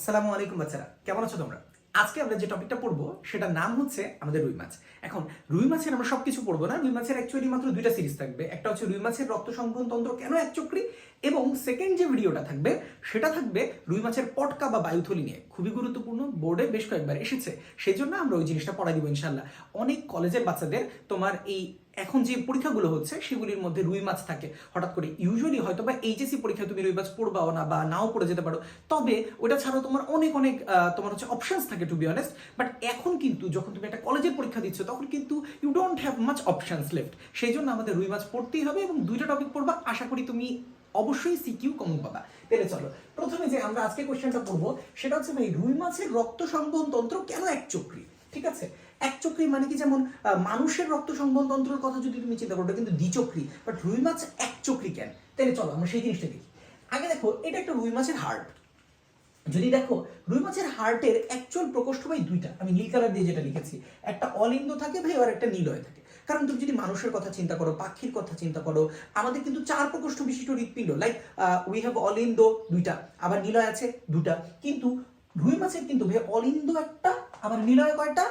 আসসালামু আলাইকুম বাচ্চারা, কেমন আছো তোমরা? আজকে আমরা যে টপিকটা পড়ব, সেটার নাম হচ্ছে আমাদের রুই মাছ। এখন, রুই মাছের আমরা সবকিছু পড়ব না, রুই মাছের অ্যাকচুয়ালি মাত্র দুইটা সিরিজ থাকবে। একটা হচ্ছে রুই মাছের রক্ত সংবহন তন্ত্র কেন এক চক্রী, এবং সেকেন্ড যে ভিডিওটা থাকবে, সেটা থাকবে রুই মাছের পটকা বা বায়ুথলি নিয়ে। খুবই গুরুত্বপূর্ণ বোর্ডে বেশ কয়েকবার এসেছে। সেই জন্য আমরা ওই জিনিসটা পড়াই দিব ইনশাল্লাহ অনেক কলেজের বাচ্চাদের তোমার এই এখন যে পরীক্ষাগুলো হচ্ছে, সেগুলির মধ্যে রুই মাছ থাকে। হঠাৎ করে ইউজুয়ালি হয়তো বা এইচএসসি পরীক্ষায় তুমি রুই মাছ পড়বাও না বা নাও পড়ে যেতে পারো। তবে ওটা ছাড়াও তোমার অনেক অনেক তোমার হচ্ছে অপশনস থাকে টু বি অনেস্ট বাট এখন কিন্তু যখন তুমি একটা কলেজের পরীক্ষা দিচ্ছ, তখন কিন্তু you don't have much options left সেই জন্য আমাদের রুই মাছ পড়তেই হবে এবং দুইটা টপিক পড়বা। আশা করি তুমি অবশ্যই সিকিউ কমন পাবা। তাহলে চলো, প্রথমে যে আমরা আজকে কোশ্চেনটা পড়ব, সেটা হচ্ছে ভাই রুই মাছের রক্ত সংবহন তন্ত্র কেন এক চক্রী? ঠিক আছে? এক চক্রী মানে কি যেমন মানুষের রক্ত সংবহন তন্ত্রের কথা যদি তুমি চিন্তা করো কিন্তু দ্বিচক্রী। বাট রুই মাছ এক চক্রী কেন? তাহলে চলো, আমরা সেই জিনিসটা দেখি। আগে দেখো, এটা একটা রুই মাছের হার্ট যদি দেখো, রুই মাছের হার্টের অ্যাকচুয়াল প্রকোষ্ঠ ভাই দুইটা। আমি নীল কালার দিয়ে যেটা লিখেছি, একটা অলিন্দ থাকে ভাই, আর একটা নীলয় থাকে। কারণ তুমি যদি মানুষের কথা চিন্তা করো, পাখির কথা চিন্তা করো, আমাদের কিন্তু চার প্রকোষ্ঠ বিশিষ্ট হৃৎপিণ্ড লাইক উই হ্যাভ অলিন্দ দুইটা, আবার নীলয় আছে দুটা। কিন্তু রুই মাছের কিন্তু ভাই অলিন্দ একটা, আবার নীলয় কয়টা?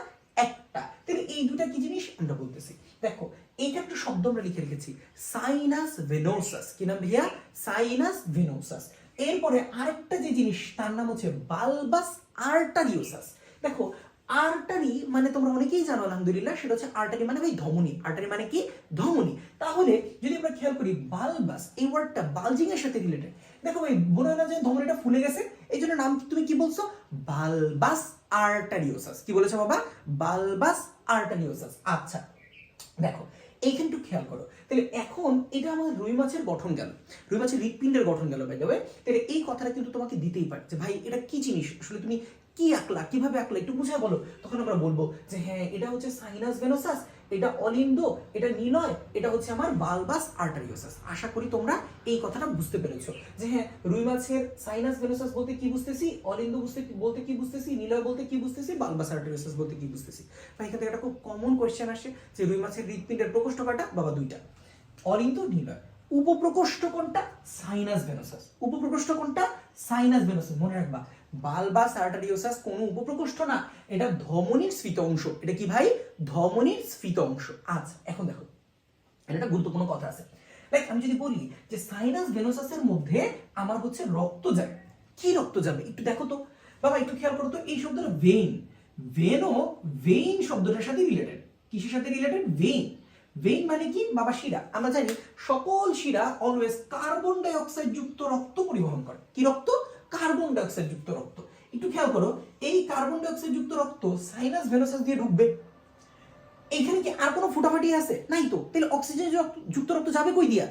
একটা। তাহলে এই দুটা কি জিনিস? আমরা বলতেছি। দেখো, এইটা একটা শব্দ আমরা লিখে রেখেছি। সাইনাস ভেনোসাস কি নাম ভাইয়া? সাইনাস ভেনোসাস এরপরে আরেকটা যে জিনিস, তার নাম হচ্ছে বালবাস আর্টারিওসাস দেখো আর্টারি মানে তোমরা অনেকেই জানো, আলহামদুলিল্লাহ, সেটা হচ্ছে আর্টারি মানে ভাই ধমনী। আর্টারি মানে কি? ধমনী। তাহলে যদি আমরা খেয়াল করি বালবাস এই ওয়ার্ডটা বালজিং এর সাথে রিলেটেড দেখো ভাই, মনে না যে ধমনীটা ফুলে গেছে? এই জন্য নাম তুমি কি বলছো? বালবাস আর্টারিওসাস কি বলেছে বাবা? বালবাস আর্টারিওসাস আচ্ছা দেখো এইখানটু খেয়াল করো। তাহলে এখন এটা আমাদের রুই মাছের গঠন গেল। রুই মাছের হৃৎপিণ্ডের গঠন গেল ভাই দেবে তাহলে এই কথাটা কিন্তু তোমাকে দিতেই পারছে ভাই, এটা কি জিনিস? আসলে তুমি কি আঁকলা? কীভাবে আঁকলা? একটু বুঝে বলো। তখন আমরা বলব যে হ্যাঁ এটা হচ্ছে সাইনাস ভেনোসাস। এটা অলিন্দ, এটা নিলয়, এটা হচ্ছে আমার বালবাস আর্টারিওসাস আশা করি তোমরা এই কথাটা বুঝতে পেরেছ। যে হ্যাঁ রুই মাছের সাইনাস ভেনোসাস বলতে কি বুঝতেছি, অলিন্দ বুঝতে বলতে কি বুঝতেছি, নিলয় বলতে কি বুঝতেছি, বালবাস আর্টারিওসাস বলতে কি বুঝতেছি। ভাই এখান থেকে একটা খুব কমন কোয়েশ্চেন আসে যে রুই মাছের হৃৎপিণ্ডের প্রকোষ্ঠ কাটা বাবা দুইটা। অলিন্দ, নিলয়। উপপ্রকোষ্ঠ কোনটা? সাইনাস ভেনোসাস উপপ্রকোষ্ঠ কোনটা? সাইনাস ভেনোসাস মনে রাখবা বালবাস আর্টারিওসাস কোনো উপপ্রকোষ্ঠ না, এটা ধমনীর স্ফীত অংশ। এটা কি ভাই? ধমনীর স্ফীত অংশ। আচ্ছা এখন দেখো। এটা একটা গুরুত্বপূর্ণ কথা আছে। লাইক আমি যদি বলি যে সাইনাস ভেনোসাসের মধ্যে আমার হচ্ছে রক্ত যায় কি রক্ত যাবে? একটু দেখো তো। বাবা, একটু খেয়াল করো তো, এই শব্দটা ভেইন ভেনও ভেইন শব্দটার সাথে রিলেটেড কিসের সাথে রিলেটেড ভেইন ভেইন মানে কি? বাবা, শিরা। আমরা জানি সকল শিরা অলওয়েজ কার্বন ডাই অক্সাইড যুক্ত রক্ত পরিবহন করে। কি রক্ত? কার্বন ডাইঅক্সাইড যুক্ত রক্ত। একটু খেয়াল করো, এই কার্বন ডাইঅক্সাইড যুক্ত রক্ত সাইনাস ভেনোসাস দিয়ে ঢুকবে। এইখানে কি আর কোনো ফুটাফাটি আছে? নাই তো। তাহলে অক্সিজেন যুক্ত রক্ত যাবে কই দিয়া?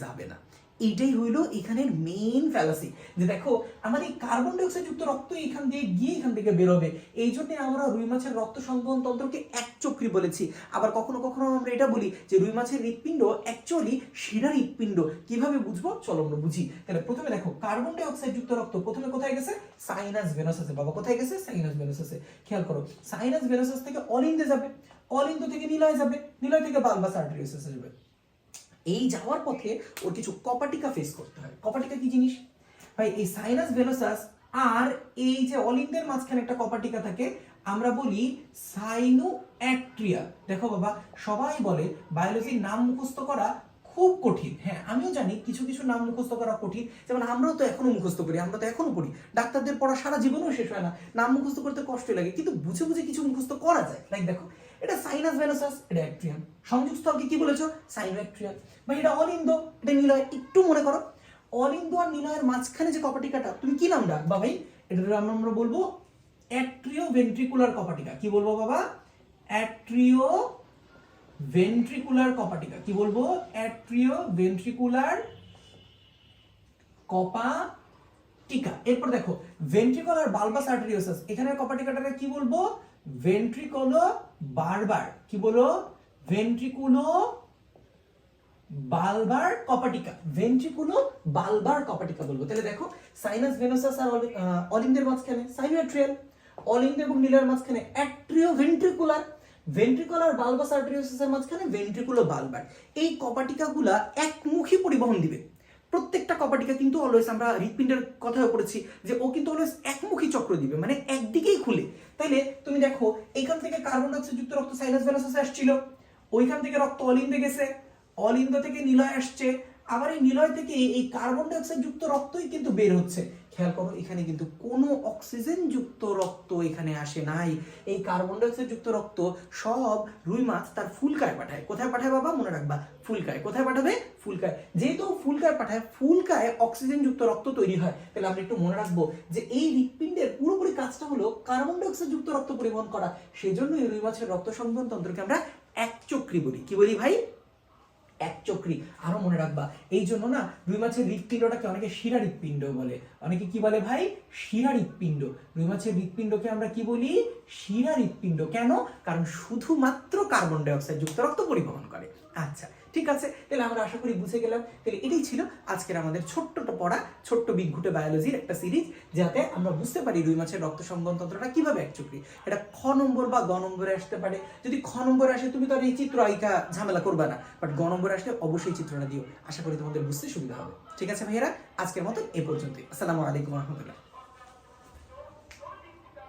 যাবে না। এইটাই হইল এখানের মেইন ফ্যালাসি যে দেখো আমাদের কার্বন ডাইঅক্সাইড যুক্ত রক্ত এখান দিয়ে গিয়ে এখান থেকে বেরোবে। এই জন্য আমরা রুই মাছের রক্ত সংবহন তন্ত্রকে এক চক্রী বলেছি। আবার কখনো কখনো আমরা এটা বলি যে রুই মাছের হৃৎপিণ্ড অ্যাকচুয়ালি শিরা হৃৎপিণ্ড। কীভাবে বুঝব? চলো আমরা বুঝি। তাহলে প্রথমে দেখো কার্বন ডাইঅক্সাইড যুক্ত রক্ত প্রথমে কোথায় গেছে? সাইনাস ভেনোসাসে বাবা, কোথায় গেছে? সাইনাস ভেনোসাসে খেয়াল করো সাইনাস ভেনোসাস থেকে অলিন্দে যাবে। অলিন্দ থেকে নিলয় যাবে। নিলয় থেকে বালবাস আর্টারিওসাসে যাবে। এই যাওয়ার পথে ওর কিছু কপাটিকা ফেস করতে হয়। কপাটিকা কি জিনিস? ভাই, এই সাইনাস ভেলোসাস আর এই যে অলিন্দের মাঝখানে একটা কপাটিকা থাকে, আমরা বলি সাইনো অ্যাট্রিয়া দেখো বাবা, সবাই বলে বায়োলজির নাম মুখস্থ করা খুব কঠিন। হ্যাঁ আমিও জানি কিছু কিছু নাম মুখস্থ করা কঠিন। যেমন আমরাও তো এখনও মুখস্থ করি, আমরা তো এখনও পড়ি। ডাক্তারদের পড়া সারা জীবনেও শেষ হয় না। নাম মুখস্থ করতে কষ্ট লাগে, কিন্তু বুঝে বুঝে কিছু মুখস্থ করা যায়। লাইক দেখো এটা সাইনাস ভেনোসাস এটা অ্যাট্রিয়াম সংযোগ স্থলকে কি বলেছ? সাইনোঅ্যাট্রিয়াম বা এটা অলিন্দ এটা নিলয়, একটু মনে করো। অলিন্দ আর নিলয়ের মাঝখানে যে কপাটিকাটা, তুমি কি নাম ডাকবা ভাই? এটা আমরা আমরা বলব অ্যাট্রিও ভেন্ট্রিকুলার কপাটিকা। কি বলব বাবা? অ্যাট্রিও ভেন্ট্রিকুলার কপাটিকা। কি বলব? অ্যাট্রিও ভেন্ট্রিকুলার কপাটিকা। এরপর দেখো ভেন্ট্রিকুলার বালবাস আর্টেরিওসাস এখানে কপাটিকাটাকে কি বলব? ভেন্ট্রিকুলো বারবার কি বলো? ভেন্ট্রিকুলো বালবার কপাটিকা ভেন্ট্রিকুলো বালবার কপাটিকা বলব। তাহলে দেখো সাইনাস ভেনোসাস আর অলিন্দের মাঝখানে সাইনোঅ্যাট্রিয়াল অলিন্দ এবং নীলার মাঝখানে অ্যাট্রিও ভেন্ট্রিকুলার ভেন্ট্রিকুলার বালবাস আর্টেরিওসাসের মাঝখানে ভেন্ট্রিকুলো বালবার এই কপাটিকাগুলা একমুখী পরিবহন দিবে। প্রত্যেকটা কপাটিকা কিন্তু অলওয়েজ আমরা হৃৎপিণ্ডের কথাও পড়েছি যে ও কিন্তু অলওয়েজ একমুখী চক্র দিবে মানে একদিকেই খুলে। তাইলে তুমি দেখো, এইখান থেকে কার্বন ডাইঅক্সাইড যুক্ত রক্ত সাইনাস ভ্যালাসাস আসছিল, ওইখান থেকে রক্ত অলিন্দে গেছে অলিন্দ থেকে নিলয় আসছে আবার এই নিলয় থেকে এই কার্বন ডাইঅক্সাইড যুক্ত রক্তই কিন্তু বের হচ্ছে। খেয়াল করো, এখানে কিন্তু কোনো অক্সিজেন যুক্ত রক্ত এখানে আসে নাই। এই কার্বন ডাইঅক্সাইড যুক্ত রক্ত সব রুই মাছ তার ফুলকায় পাঠায়। কোথায় পাঠায় বাবা? মনে রাখবা, ফুলকায়। কোথায় পাঠাবে? ফুলকায়। যেহেতু ফুলকায় পাঠায়, ফুলকায় অক্সিজেন যুক্ত রক্ত তৈরি হয়। তাহলে আমরা একটু মনে রাখব যে এই হৃৎপিণ্ডের পুরোপুরি কাজটা হলো কার্বন ডাইঅক্সাইড যুক্ত রক্ত পরিবহন করা। সেজন্য এই রুই মাছের রক্ত সংবহন তন্ত্রকে আমরা একচক্রী বলি। কি বলি ভাই? এক চক্রি। আরও মনে রাখবা, এই জন্য না রুই মাছের হৃৎপিণ্ডটাকে অনেকে শিরা হৃৎপিণ্ড বলে। অনেকে কি বলে ভাই? শিরা হৃৎপিণ্ড রুই মাছের হৃৎপিণ্ডকে আমরা কি বলি? শিরা হৃৎপিণ্ড কেন? কারণ শুধুমাত্র কার্বন ডাইঅক্সাইড যুক্ত রক্ত পরিবহন করে। আচ্ছা ঠিক আছে? তাহলে আমরা আশা করি বুঝে গেলাম। তাহলে এটাই ছিল আজকের আমাদের ছোট্টটা পড়া, ছোট্ট বিঘুটে বায়োলজির একটা সিরিজ যাতে আমরা বুঝতে পারি রুই মাছের রক্ত সংবহন তন্ত্রটা কীভাবে একচক্রি এটা খ নম্বর বা গ নম্বরে আসতে পারে। যদি খ নম্বরে আসে, তুমি তো আর এই চিত্র আইকা ঝামেলা করবে না। বাট গ নম্বরে আসলে অবশ্যই চিত্রটা দিও। আশা করি তোমাদের বুঝতে সুবিধা হবে। ঠিক আছে ভাইয়েরা? আজকের মতো এ পর্যন্তই। আসসালামু আলাইকুম রহমতুল্লাহ।